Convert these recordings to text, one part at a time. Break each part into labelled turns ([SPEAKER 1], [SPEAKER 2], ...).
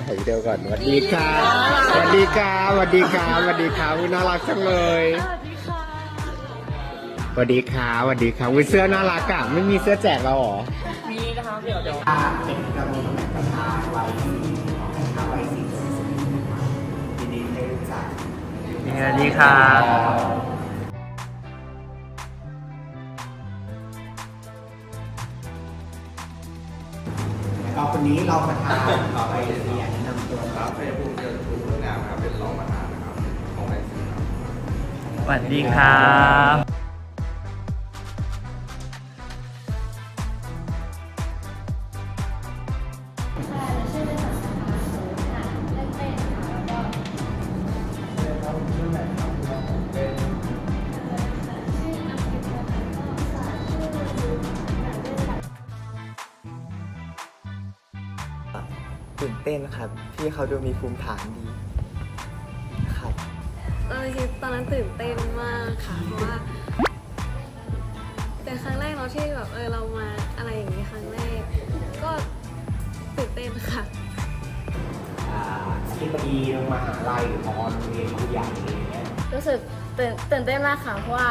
[SPEAKER 1] ถ่ายวิดีโอก่อนสวัสดีครับสวัสดีครับสวัสดีครับสวัสดีครับอุ๊ยน่ารักจังเลยสวัสดีครับสวัสดีครับวิเสื้อน่ารักอะไม่มีเสื้อแจกเราเหรอ
[SPEAKER 2] มีนะครับเดี๋ยวเดี๋ยว
[SPEAKER 1] เป็นกระบวนการกระชายไว้ไว้สี่สิทธิ์ยินดีให้รู้จัก
[SPEAKER 2] สวัสดีครับ
[SPEAKER 1] นนี้เราประธานไอไปเรียนนะนำตัวครับเฟ
[SPEAKER 3] ยภูมิเจริญภูมิงามครับเป็นรองประธานนะครับของไอซีครับ
[SPEAKER 2] สวัสดีครับ
[SPEAKER 4] ตื่นเต้นครับ พี่เขาดูมีภูมิฐานดีครับ
[SPEAKER 5] เออจริงๆตอนนั้นตื่นเต้นมากค่ะเพราะว่าเป็นครั้งแรกเนาะที่แบบเออเรามาอะไรอย่างนี้ครั้งแรก ก็ตื่นเต้นค่ะ
[SPEAKER 1] อ่าที่บดีโรงมหาลัยหรือมอโรงเรียนครูใหญ่อะไรอย่างเงี้ย
[SPEAKER 6] รู้สึกตื่นตื่นเต้นมากค่ะเพราะว่า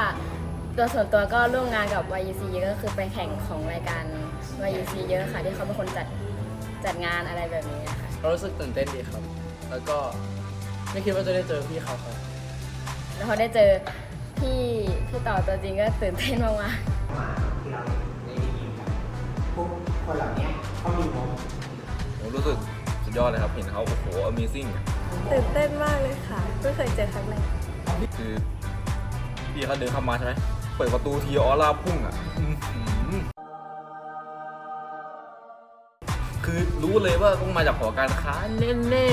[SPEAKER 6] ตัวส่วนตัวก็ร่วมงานกับ YUC ก็คือไปแข่งของรายการ YUC เยอะค่ะ ที่เขาเป็นคนจัดจัดงานอะไรแบบนี้ค่ะ
[SPEAKER 2] รู้สึกตื่นเต้นดีครับ แล้วก็ไม่คิดว่าจะได้เจอพี่เขาครับ
[SPEAKER 6] แล้วพอได้เจอพี่พี่ต่อตัวจริงก็ตื่นเต้นมากๆ
[SPEAKER 1] มาที่เราได้ยินกันพวกคนเหล่านี้เขามีงบ
[SPEAKER 3] ผมรู้สึกสุดยอดเลยครับเห็นเขาโอ้โห amazing อะ
[SPEAKER 5] ตื่นเต้นมากเลยค่ะเพิ่งเคยเจอครั้งแรก
[SPEAKER 3] คือพี่เขาเดินเข้ามาใช่ไหมเปิดประตูทีออร่าพุ่งอะอื้อหือ คือรู้เลยว่าต้องมาจากหอการค้าแน่แน่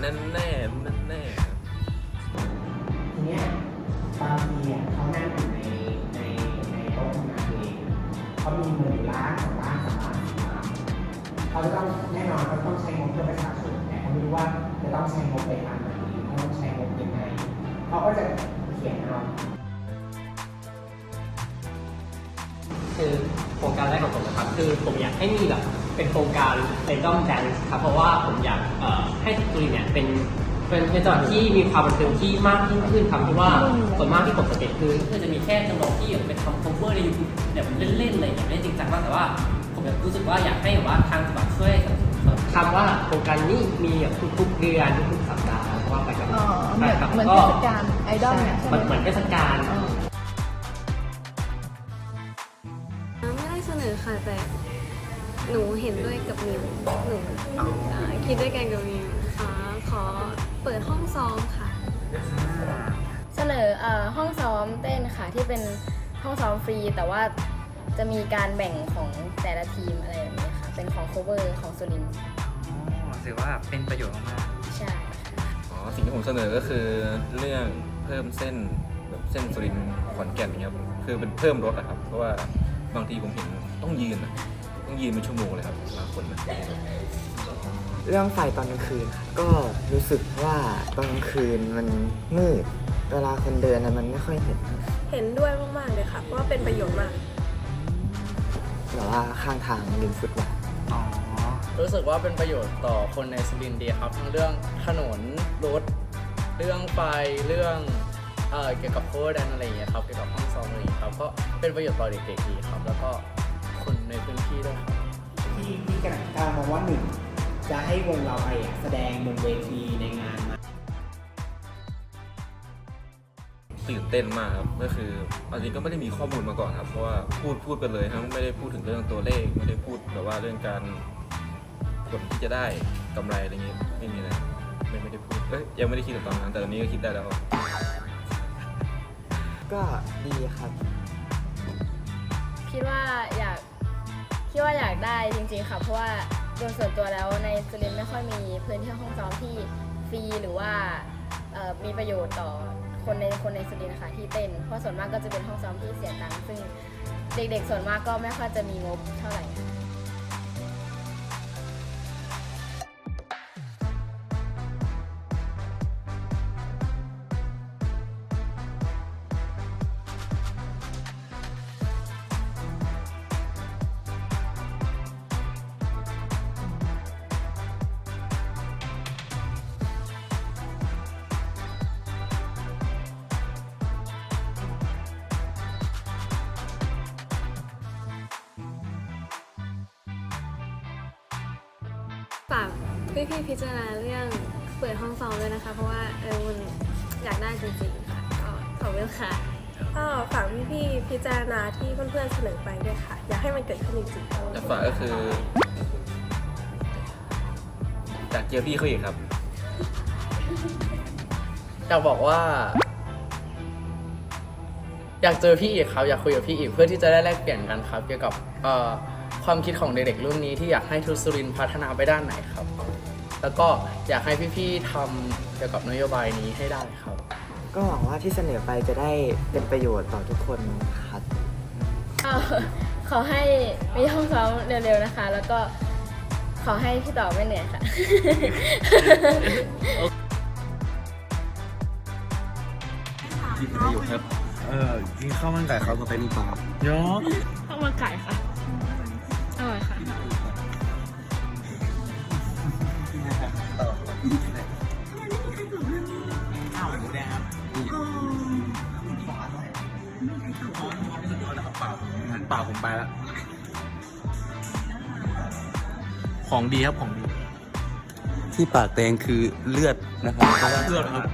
[SPEAKER 3] แน่แน่แน่แน่
[SPEAKER 1] ทีเนี้ยบางทีอะเขานั่งอยู่ในในในโต๊ะทำงานเองเขามีเงินอยู่ล้านสองล้านสามล้านสี่ล้านเขาจะต้องแน่นอนเขาต้องใช้งบเพื่อประชาชนแต่เขาไม่รู้ว่าจะต้องใช้งบไปทางไหนเขาต้องใช้งบยังไงเขาก็จะเขียนเอา
[SPEAKER 7] ครับคือผมอยากให้มีแบบเป็นโครงการในด้อมแดนครับเพราะว่าผมอยากเอ่อให้สุรีเนี่ยเป็นเป็นเป็นจังหวัดที่มีความบันเทิงที่มากยิ่งขึ้นครับเพราะว่าส่วนมากที่ผมสังเกตคือคือจะมีแค่น้องๆที่แบบไปทำ cover ใน YouTube แบบเล่นๆอะไรอย่างเงี้ยไม่ได้จริงจังมากแต่ว่า ผมแบบรู้สึกว่าอยากให้แบบว่าทางจังหวัดช่วยทำว่าโครงการนี้มีแบบทุกๆเดือนทุกๆสัปดาห์เพราะว่าไปกับ
[SPEAKER 8] อ๋อเหมือน
[SPEAKER 7] ไปกับ
[SPEAKER 8] เหมือน
[SPEAKER 7] ก็
[SPEAKER 8] เทศกาลไอดอลเนี่ยใช่ไหม
[SPEAKER 7] เหมือนเหมือนเทศกาล
[SPEAKER 5] ไม่ ค่ะ แต่หนูเห็นด้วยกับมิวหนูอ่าคิดด้วยกันกับมิวอ่าขอเปิดห้องซ้อมค่ะ
[SPEAKER 6] เสนอเอ่อห้องซ้อมเต้นค่ะที่เป็นห้องซ้อมฟรี แต่ว่าจะมีการแบ่งของแต่ละทีมอะไรแบบนี้ค่ะ เป็นของ cover ของสุรินทร์
[SPEAKER 2] ถือว่าเป็นประโยชน์มาก
[SPEAKER 6] ใช่
[SPEAKER 3] อ๋อสิ่งที่ผมเสนอก็คือเรื่องเพิ่มเส้นแบบเส้นสุรินทร์ขอนแก่นอย่างเงี้ยครับคือเป็นเพิ่มรถอะครับ เพราะว่าบางทีผมเห็น ต้องยืนอะต้องยืนเป็นชั่วโมงเลยครับบางคนนะ
[SPEAKER 4] เรื่องไฟตอนกลางคืนครับก็รู้สึกว่าตอนกลางคืนมันมืด เวลาคนเดินนะมันไม่ค่อยเห็น
[SPEAKER 5] เห็นด้วยมากๆเลยค่ะเพราะว่าเป็นประโยชน์มาก
[SPEAKER 4] แบบว่าข้างทางริมฟุตบาท
[SPEAKER 2] อ๋อรู้สึกว่าเป็นประโยชน์ต่อคนในสุรินทร์ดีครับทั้งเรื่องถนนรถเรื่องไฟเรื่องเอ่อเกี่ยวกับโค้ดอะไรอย่างเงี้ยครับเกี่ยวกับห้องซ้อมอะไรอย่างเงี้ยครับก็เป็นประโยชน์ต่อเด็กๆดีครับ แล้วก็ คนในพื้นที่ด้วยครับ
[SPEAKER 1] ที่ที่กำลังกำลังมองว่าหนึ่งจะให้วงเราไปอะแสดงบนเวทีในงานมา
[SPEAKER 3] ตื่นเต้นมากครับก็คือเอาจริงก็ไม่ได้มีข้อมูลมาก่อนครับ เพราะว่าพูดพูดไปเลยทั้งไม่ได้พูดถึงเรื่องตัวเลขไม่ได้พูดแบบว่าเรื่องการผลที่จะได้กำไรอะไรเงี้ยไม่มีเลยไม่ไม่ได้พูดเอ้ยยังไม่ได้คิดถึงตอนนั้นแต่ตอนนี้ก็คิดได้แล้ว
[SPEAKER 4] ก็ดีครับ
[SPEAKER 6] คิดว่าอยาก คิดว่าอยากได้จริงๆค่ะ เพราะว่าโดยส่วนตัวแล้วในสุรินทร์ไม่ค่อยมีพื้นที่ห้องซ้อมที่ฟรีหรือว่ามีประโยชน์ต่อคนในคนในสุรินทร์นะคะที่เต้น เพราะส่วนมากก็จะเป็นห้องซ้อมที่เสียตังค์ซึ่งเด็กๆส่วนมากก็ไม่ค่อยจะมีงบเท่าไหร่
[SPEAKER 5] ฝากพี่ๆพิจารณาเรื่องเปิดห้องซ้อมด้วยนะคะ เพราะว่าเออมันอยากได้จริงๆค่ะก็ขอบคุณค่ะ
[SPEAKER 8] ก็ฝากพี่ๆพิจารณาที่เพื่อนๆเสนอไปด้วยค่ะ อยากให้มันเกิดขึ้นจริงๆ
[SPEAKER 3] และฝากก็คืออยากเจอพี่เขาอีกครับ
[SPEAKER 2] อยากบอกว่า อยากเจอพี่อีกครับอยากคุยกับพี่อีกเพื่อที่จะได้แลกเปลี่ยนกันครับ เกี่ยวกับเอ่อ ความคิดของเด็กๆรุ่นนี้ที่อยากให้ทุสุรินทร์พัฒนาไปด้านไหนครับ แล้วก็อยากให้พี่ๆทำเกี่ยวกับนโยบายนี้ให้ได้ครับ
[SPEAKER 4] ก็หวังว่าที่เสนอไปจะได้เป็นประโยชน์ต่อทุกคนครับ
[SPEAKER 6] ก็ขอให้มีห้องซ้อมเร็วๆนะคะ แล้วก็ขอให้พี่ต่อไม่เหนื่อยค่ะ
[SPEAKER 9] เออกินข้าวมันไก่เขาสเต็กหรือเปล่าเยอะ
[SPEAKER 6] ข้าวมันไก่ค่ะอ ร่อยค่ะ
[SPEAKER 9] ข้าวหมูแดงครับเปล่าเปล่าผมไปแล้วของดีครับของดี
[SPEAKER 10] ที่ปากแดงคือเลือดนะครับ
[SPEAKER 9] เลือดครับ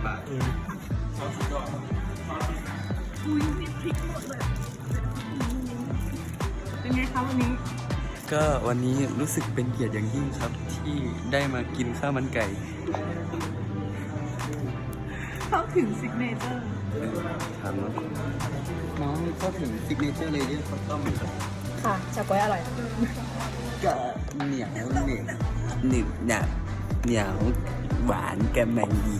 [SPEAKER 10] ก็วันนี้ รู้สึกเป็นเกียรติอย่างยิ่งครับที่ได้มากินข้าวมันไก่
[SPEAKER 8] เข้าถึงซิกเนเจอร์
[SPEAKER 10] ถามน้องน้องเข้าถึงซิกเนเจอร์เลยเยอะข้าวต้มครับ
[SPEAKER 8] ค่ะชาก้วยอร่อย
[SPEAKER 10] ก็เหนียวเหนียวหนึบหนับเหนียวหวานกำลังดี